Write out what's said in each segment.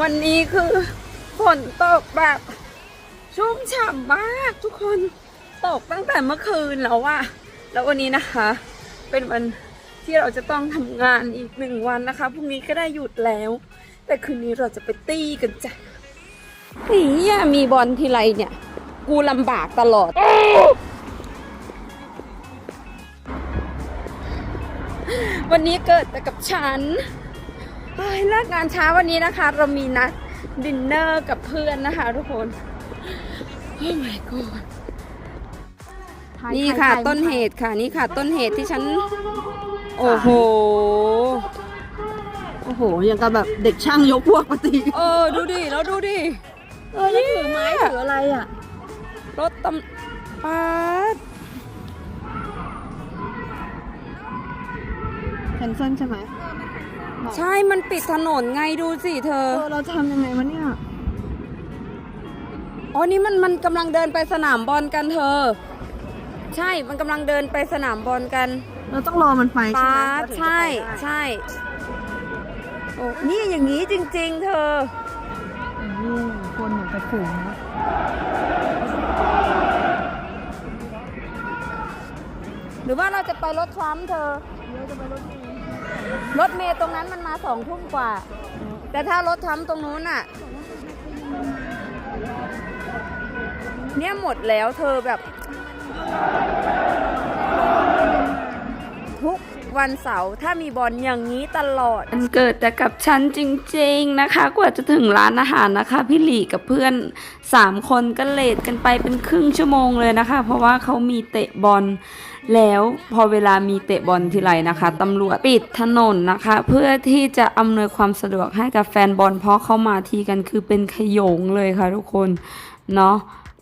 วันนี้คือฝนตกแบบชุ่มฉ่ำมากทุกคนตกตั้งแต่เมื่อคืนแล้วอะแล้ววันนี้นะคะ เป็นวันที่เราจะต้องทำงานอีกหนึ่งวันนะคะพรุ่งนี้ก็ได้หยุดแล้ว แต่คืนนี้เราจะไปตีกันจ้ะนี่ยมีบอลทีไรเนี่ย กูลำบากตลอด วันนี้เกิดแต่กับฉัน เฮ้ยเลิกงานเช้าวันนี้นะคะ เรามีนัดดินเนอร์กับเพื่อนนะคะ ทุกคนโอ้ my god นี่ค่ะต้นเหตุค่ะ นี่ค่ะ ต้นเหตุที่ฉัน โอ้โห โอ้โหยังกับแบบเด็กช่างยกพวกมาตีเออดูดิแล้วดูดิเออแล้วถือไม้ถืออะไรอะ รถตำปาดแคนเซิลใช่ไหม ใช่มันปิดถนนไงดูสิเธเอออเราจะทำยังไงวะเนี่ย อ๋อนี่มันมันกำลังเดินไปสนามบอลกันเธอ ใช่มันกำลังเดินไปสนามบอลกันเราต้องรอมันไปใช่ปาไหมดเราถึงจะใช่ไปได้ใช่โอ้นี่อย่างนี้จริง ๆ เธอ โอ้โหคนเหมือนกระฝูงนะหรือว่าเราจะไปรถทรัมป์เธอรถเม รถเมย์ตรงนั้นมันมาสองทุ่มกว่า แต่ถ้ารถทรัมตรงนู้นน่ะเนี่ยหมดแล้วเธอแบบ ทุกวันเสาร์ถ้ามีบอลอย่างนี้ตลอด มันเกิดแต่กับฉันจริงๆนะคะ กว่าจะถึงร้านอาหารนะคะ พี่หลีกับเพื่อนสามคนก็เลทกันไปเป็นครึ่งชั่วโมงเลยนะคะ เพราะว่าเขามีเตะบอล แล้วพอเวลามีเตะบอลทีไรนะคะตำรวจปิดถนนนะคะ เพื่อที่จะอำนวยความสะดวกให้กับแฟนบอลเพราะเขามาทีกันคือเป็นขยงเลยค่ะทุกคนเนาะ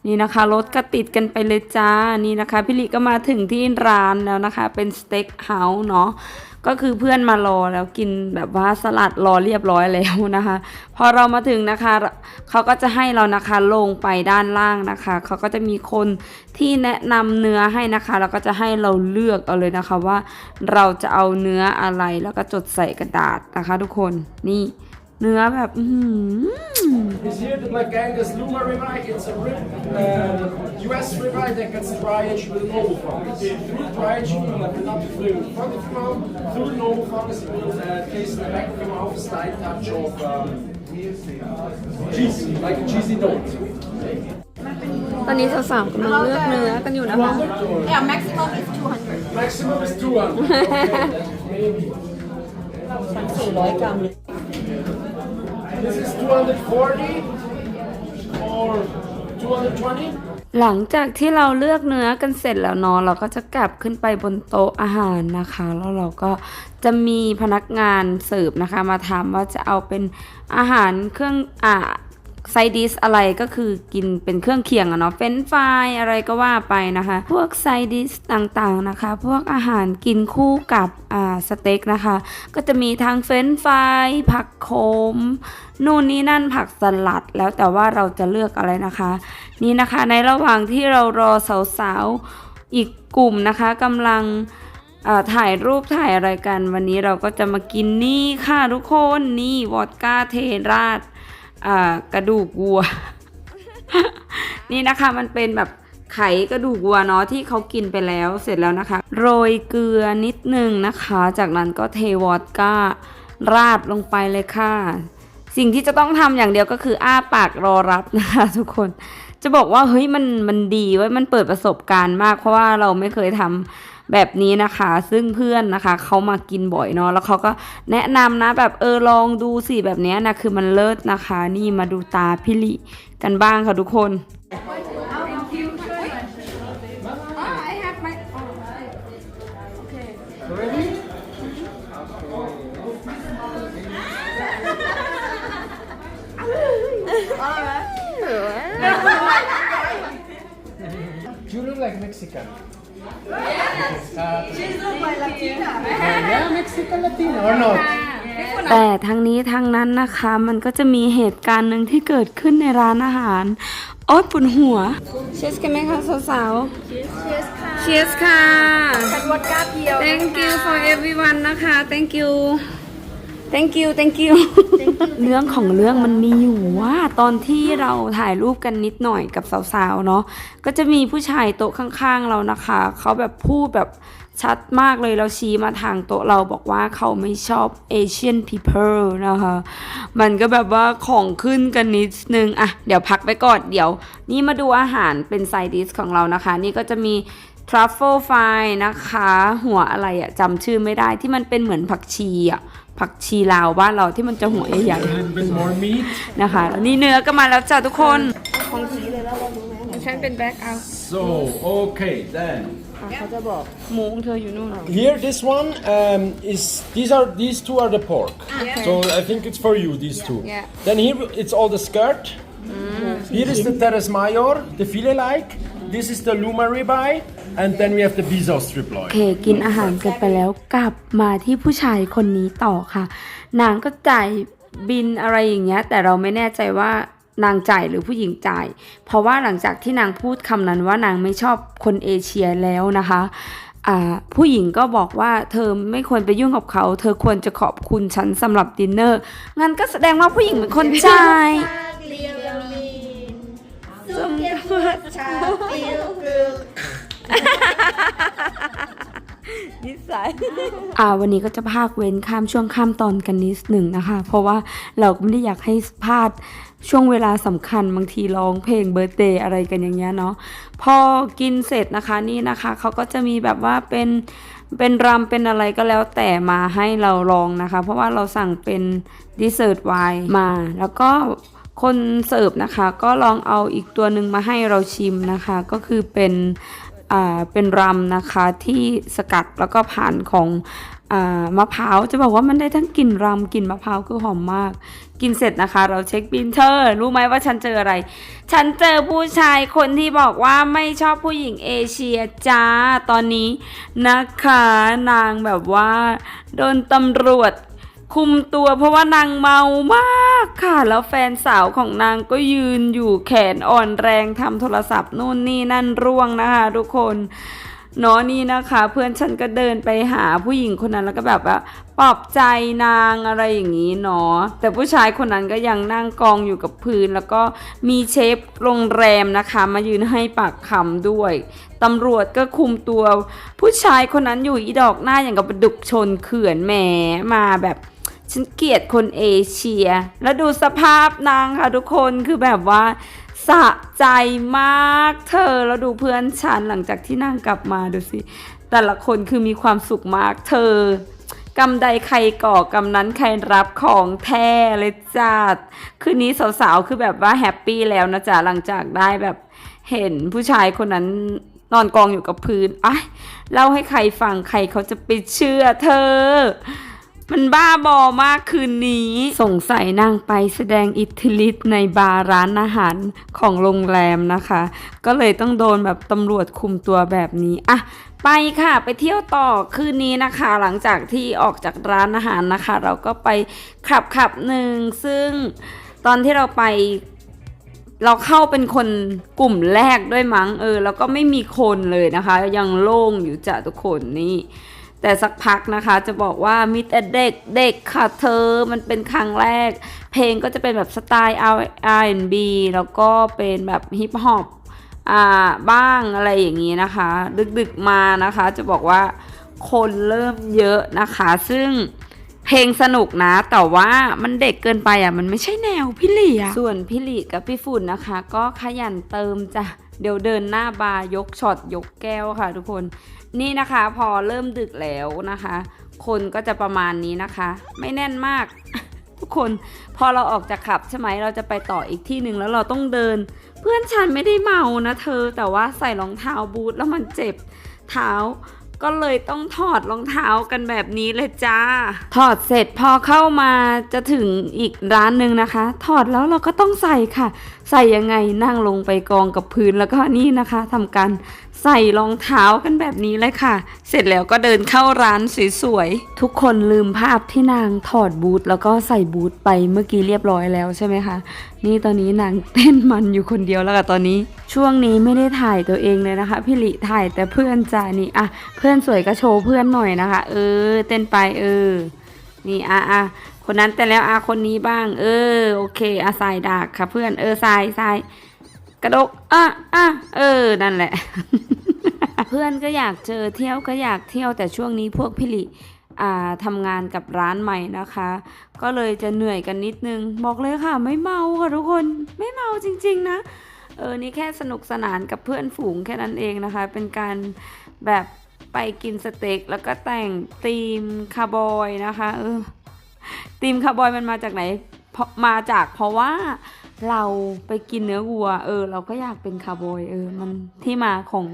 นี่นะคะรถก็ติดกันไปเลยจ้านี่นะคะพี่ลิก็มาถึงที่ร้านแล้วนะคะ เป็นสเต็กเฮาส์เนาะ ก็คือเพื่อนมารอแล้วกินแบบว่าสลัดรอเรียบร้อยแล้วนะคะ พอเรามาถึงนะคะเขาก็จะให้เรานะคะลงไปด้านล่างนะคะเขาก็จะมีคนที่แนะนำเนื้อให้นะคะแล้วก็จะให้เราเลือกเอาเลยนะคะว่า เราจะเอาเนื้ออะไรแล้วก็จดใส่กระดาษนะคะ ทุกคนนี่ เนื้อแบบอื้อหือ Is here the Black Angus Luma ribeye. It's a rib, uh, US ribeye that gets dry aged with noble fungus. Through dry aging, you will not through front of the mouth. Through noble fungus, it will uh, taste in the back of your mouth a slight touch of um, cheese, like a cheesy note. ตอนนี้สาวๆกำลังเลือกเนื้อกันอยู่นะคะ Yeah maximum is 200 Maximum is 200. Okay, maybe. 400กรัมเลย This is 240 or 220. หลังจากที่เราเลือกเนื้อกันเสร็จแล้วเนาะเราก็จะกลับขึ้นไปบนโต๊ะอาหารนะคะ แล้วเราก็จะมีพนักงานเสิร์ฟนะคะ มาถามว่าจะเอาเป็นอาหารเครื่องอ่า ไซดิสอะไรก็คือกินเป็นเครื่องเคียงอะเนาะเฟรนฟรายอะไรก็ว่าไปนะคะ พวกไซดิสต่างๆนะคะ พวกอาหารกินคู่กับอ่าสเต็กนะคะ ก็จะมีทั้งเฟรนฟรายผักโขมนู่นนี่นั่นผักสลัดแล้วแต่ว่าเราจะเลือกอะไรนะคะ นี่นะคะในระหว่างที่เรารอสาวๆอีกกลุ่มนะคะกำลังถ่ายรูปถ่ายอะไรกัน วันนี้เราก็จะมากินนี่ค่ะทุกคนนี่วอดก้าเทราด กระดูกวัว นี่นะคะมันเป็นแบบไขกระดูกวัวเนาะที่เขากินไปแล้วเสร็จแล้วนะคะ โรยเกลือนิดนึงนะคะ จากนั้นก็เทวอดก้าราดลงไปเลยค่ะ สิ่งที่จะต้องทำอย่างเดียวก็คืออ้าปากรอรับนะคะทุกคนจะบอกว่าเฮ้ยมันมันดีเว้ยมันเปิดประสบการณ์มาก เพราะว่าเราไม่เคยทำ แบบนี้นะคะ ซึ่งเพื่อนนะคะเขามากินบ่อยเนาะแล้วเขาก็แนะนำนะแบบเออลองดูสิแบบนี้นะคือมันเลิศนะคะ นี่มาดูตาพิลิกันบ้างค่ะทุกคน you look like Mexican. She's not my Latina. Yeah, Mexican Latina or not? แต่ทั้งนี้ทั้งนั้นนะคะมันก็จะมีเหตุการณ์หนึ่งที่เกิดขึ้นในร้านอาหาร โอ๊ยปวดหัว เชสกันไหมคะสาวๆเชสค่ะ ฉันวอดก้าเพียว thank you for everyone นะคะ thank you thank you thank you เรื่องของเรื่องมันมีอยู่ว่าตอนที่เราถ่ายรูปกันนิดหน่อยกับสาวๆเนาะก็จะมีผู้ชายโต๊ะข้างๆเรานะคะ เขาแบบพูดแบบชัดมากเลยเราชี้มาทางโต๊ะเราบอกว่าเขาไม่ชอบ Asian people นะคะ มันก็แบบว่าของขึ้นกันนิดนึงอะเดี๋ยวพักไปก่อนเดี๋ยว นี่มาดูอาหารเป็นไซดิสของเรานะคะ นี่ก็จะมี truffle fry นะคะ หัวอะไรอะจำชื่อไม่ได้ที่มันเป็นเหมือนผักชีอะ ผักชีลาวบ้านเราที่มันจะหัวใหญ่ A little bit more meat. ๆนะคะแล้วนี่เนื้อก็มาแล้วจ้ะทุกคนของสีเลยแล้วเรารู้ไหมฉันเป็นแบ็คเอา So, okay, then. เขาจะบอกหมูของเธออยู่นู่น Here, this one um, is. These are these two are the pork. So I think it's for you. These two. Yeah. Then here it's all the skirt. Here is the Teres Mayor, the filet like. This is the Luma ribeye, and then we have the Bizo strip โอ loin. เคกินอาหารเสร็จไปแล้วกลับมาที่ผู้ชายคนนี้ต่อค่ะ นางก็จ่ายบินอะไรอย่างเงี้ย แต่เราไม่แน่ใจว่านางจ่ายหรือผู้หญิงจ่าย เพราะว่าหลังจากที่นางพูดคำนั้นว่านางไม่ชอบคนเอเชียแล้วนะคะอ่าผู้หญิงก็บอกว่าเธอไม่ควรไปยุ่งกับเขา เธอควรจะขอบคุณฉันสำหรับดินเนอร์งั้นก็แสดงว่าผู้หญิงเป็นคนจ่าย นิสัยอ่าวันนี้ก็จะพากเว้นข้ามช่วงข้ามตอนกันนิดหนึ่งนะคะ เพราะว่าเราก็ไม่ได้อยากให้พลาดช่วงเวลาสำคัญบางทีร้องเพลงเบิร์เดย์อะไรกันอย่างเงี้ยเนาะพอกินเสร็จนะคะนี่นะคะเขาก็จะมีแบบว่าเป็นเป็นรำเป็นอะไรก็แล้วแต่มาให้เราลองนะคะ เพราะว่าเราสั่งเป็นดิเซอร์ตไวน์มา แล้วก็ คนเสิร์ฟนะคะก็ลองเอาอีกตัวหนึ่งมาให้เราชิมนะคะ ก็คือเป็นอ่าเป็นรำนะคะที่สกัดแล้วก็ผ่านของอามะพร้าวจะบอกว่ามันได้ทั้งกลิ่นรำกลิ่นมะพร้าวคือหอมมาก กินเสร็จนะคะ เราเช็คบินเธอรู้ไหมว่าฉันเจออะไร ฉันเจอผู้ชายคนที่บอกว่าไม่ชอบผู้หญิงเอเชียจ้าตอนนี้นะคะ นางแบบว่า โดนตำรวจ คุมตัวเพราะว่านางเมามากค่ะ แล้วแฟนสาวของนางก็ยืนอยู่แขนอ่อนแรงทำโทรศัพท์นู่นนี่นั่นร่วงนะคะ ทุกคนเนาะนี่นะคะ เพื่อนฉันก็เดินไปหาผู้หญิงคนนั้นแล้วก็แบบว่าปลอบใจนางอะไรอย่างนี้เนาะแต่ผู้ชายคนนั้นก็ยังนั่งกองอยู่กับพื้น แล้วก็มีเชฟโรงแรมนะคะ มายืนให้ปากคำด้วยตำรวจก็คุมตัว ผู้ชายคนนั้นอยู่อีดอกหน้าอย่างกับดุกชนเขื่อนแหมมาแบบ ฉันเกลียดคนเอเชีย แล้วดูสภาพนางค่ะทุกคนคือแบบว่าสะใจมากเธอแล้วดูเพื่อนฉันหลังจากที่นางกลับมาดูสิ แต่ละคนคือมีความสุขมากเธอกำใดใครก่อกำนั้นใครรับของแท้เลยจ้าคืนนี้สาวๆ คือแบบว่าแฮปปี้แล้วนะจ๊ะหลังจากได้แบบเห็นผู้ชายคนนั้นนอนกองอยู่กับพื้นไอ้เล่าให้ใครฟังใครเขาจะไปเชื่อเธอ มันบ้าบอมากคืนนี้ สงสัยนางไปแสดงอิทธิฤทธิ์ในบาร์ร้านอาหารของโรงแรมนะคะ ก็เลยต้องโดนแบบตำรวจคุมตัวแบบนี้อะไปค่ะไปเที่ยวต่อคืนนี้นะคะ หลังจากที่ออกจากร้านอาหารนะคะ เราก็ไปขับขับหนึ่งซึ่งตอนที่เราไปเราเข้าเป็นคนกลุ่มแรกด้วยมั้งเออ แล้วก็ไม่มีคนเลยนะคะ ยังโล่งอยู่จ้ะทุกคนนี่ แต่สักพักนะคะจะบอกว่ามีแต่เด็กเด็กค่ะเธอมันเป็นครั้งแรก เพลงก็จะเป็นแบบสไตล์ R&B แล้วก็เป็นแบบฮิปฮอปอ่าบ้างอะไรอย่างนี้นะคะ ดึกๆมานะคะจะบอกว่าคนเริ่มเยอะนะคะ ซึ่งเพลงสนุกนะ แต่ว่ามันเด็กเกินไปอะ มันไม่ใช่แนวพี่หลีอะ ส่วนพี่หลีกับพี่ฝุ่นนะคะ ก็ขยันเติมจ้ะ เดี๋ยวเดินหน้าบาร์ยกช็อตยกแก้วค่ะทุกคน นี่นะคะพอเริ่มดึกแล้วนะคะ คนก็จะประมาณนี้นะคะ ไม่แน่นมาก ทุกคนพอเราออกจากขับใช่ไหมเราจะไปต่ออีกที่หนึ่งแล้วเราต้องเดิน เพื่อนฉันไม่ได้เมานะเธอ แต่ว่าใส่รองเท้าบูทแล้วมันเจ็บเท้าก็เลยต้องถอดรองเท้ากันแบบนี้เลยจ้า ถอดเสร็จพอเข้ามาจะถึงอีกร้านหนึ่งนะคะ ถอดแล้วเราก็ต้องใส่ค่ะ ใส่ยังไงนั่งลงไปกองกับพื้นแล้วก็นี่นะคะทำการ ใส่รองเท้ากันแบบนี้เลยค่ะ เสร็จแล้วก็เดินเข้าร้านสวยๆ ทุกคนลืมภาพที่นางถอดบูทแล้วก็ใส่บูทไปเมื่อกี้เรียบร้อยแล้วใช่ไหมคะ นี่ตอนนี้นางเต้นมันอยู่คนเดียวแล้วค่ะตอนนี้ ช่วงนี้ไม่ได้ถ่ายตัวเองเลยนะคะ พี่ลิถ่ายแต่เพื่อนจานี่อะเพื่อนสวยก็โชว์เพื่อนหน่อยนะคะ เออ เต้นไปเออ นี่อะอะคนนั้นแต่แล้วอาคนนี้บ้าง เออ โอเคอาสายดากค่ะเพื่อนเออสายสาย กระดกอะอะเออ นั่นแหละ เพื่อนก็อยากเจอเที่ยวก็อยากเที่ยวแต่ช่วงนี้พวกพิลิอ่าทำงานกับร้านใหม่นะคะ ก็เลยจะเหนื่อยกันนิดนึง บอกเลยค่ะ ไม่เมาค่ะทุกคนไม่เมาจริง ๆ นะเออนี่แค่สนุกสนานกับเพื่อนฝูงแค่นั้นเองนะคะ เป็นการแบบไปกินสเต็กแล้วก็แต่งธีมคาร์บอยนะคะเออธีมคาร์บอยมันมาจากไหน เพราะมาจากเพราะว่าเราไปกินเนื้อวัว เออ เราก็อยากเป็นคาร์บอยเออ มันที่มาของ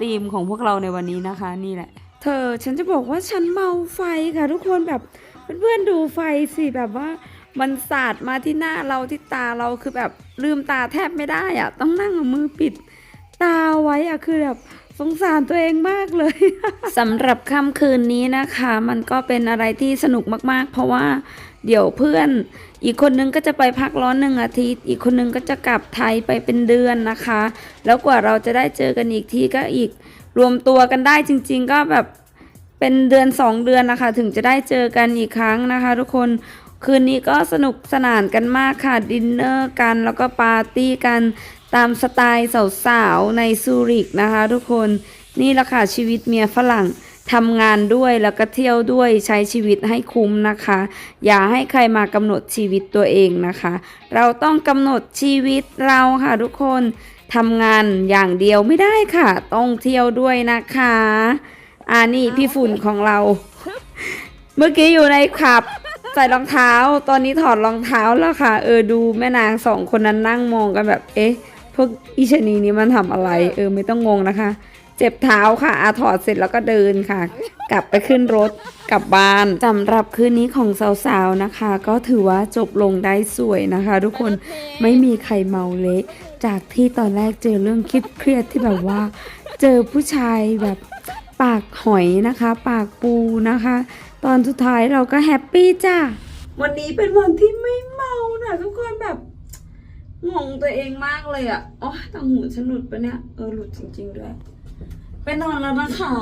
ธีมของพวกเราในวันนี้นะคะ นี่แหละ เธอฉันจะบอกว่าฉันเมาไฟค่ะ ทุกคนแบบเพื่อนๆดูไฟสิแบบว่ามันสาดมาที่หน้าเราที่ตาเราคือแบบลืมตาแทบไม่ได้อะต้องนั่งเอามือปิด ตาไว้อะคือแบบสงสารตัวเองมากเลยสำหรับค่ำคืนนี้นะคะ มันก็เป็นอะไรที่สนุกมากๆ เพราะว่า เดี๋ยวเพื่อน อีกคนนึงก็จะไปพักร้อนหนึ่งอาทิตย์ อีกคนนึงก็จะกลับไทยไปเป็นเดือนนะคะ แล้วกว่าเราจะได้เจอกันอีกทีก็อีกรวมตัวกันได้จริง ๆ ก็แบบเป็นเดือนสองเดือนนะคะ ถึงจะได้เจอกันอีกครั้งนะคะ ทุกคนคืนนี้ก็สนุกสนานกันมากค่ะ ดินเนอร์กันแล้วก็ปาร์ตี้กันตามสไตล์สาวๆในซูริกนะคะ ทุกคนนี่แหละค่ะชีวิตเมียฝรั่ง ทำงานด้วยแล้วก็เที่ยวด้วยใช้ชีวิตให้คุ้มนะคะ อย่าให้ใครมากำหนดชีวิตตัวเองนะคะ เราต้องกำหนดชีวิตเราค่ะทุกคนทำงานอย่างเดียวไม่ได้ค่ะ ต้องเที่ยวด้วยนะคะอ่านี่พี่ฝุ่นของเรา เมื่อกี้อยู่ในขับใส่รองเท้า ตอนนี้ถอดรองเท้าแล้วค่ะ เออดูแม่นางสองคนนั้นนั่งมองกันแบบ เอ๊ะ พวกอีชนีนี้มันทำอะไร เออไม่ต้องงงนะคะ เจ็บเท้าค่ะอาถอดเสร็จแล้วก็เดินค่ะ กลับไปขึ้นรถกลับบ้านสำหรับคืนนี้ของสาวๆนะคะ ก็ถือว่าจบลงได้สวยนะคะ ทุกคนไม่มีใครเมาเละจากที่ตอนแรกเจอเรื่องคิดเครียดที่แบบว่า เจอผู้ชายแบบปากหอยนะคะ ปากปูนะคะ ตอนสุดท้ายเราก็แฮปปี้จ้าวันนี้เป็นวันที่ไม่เมานะทุกคนแบบงงตัวเองมากเลยอะ่ะอ๋อต่างหูฉันหลุดปะเนี่ย เออหลุดจริงๆด้วย ไปนอนแล้วนะคะ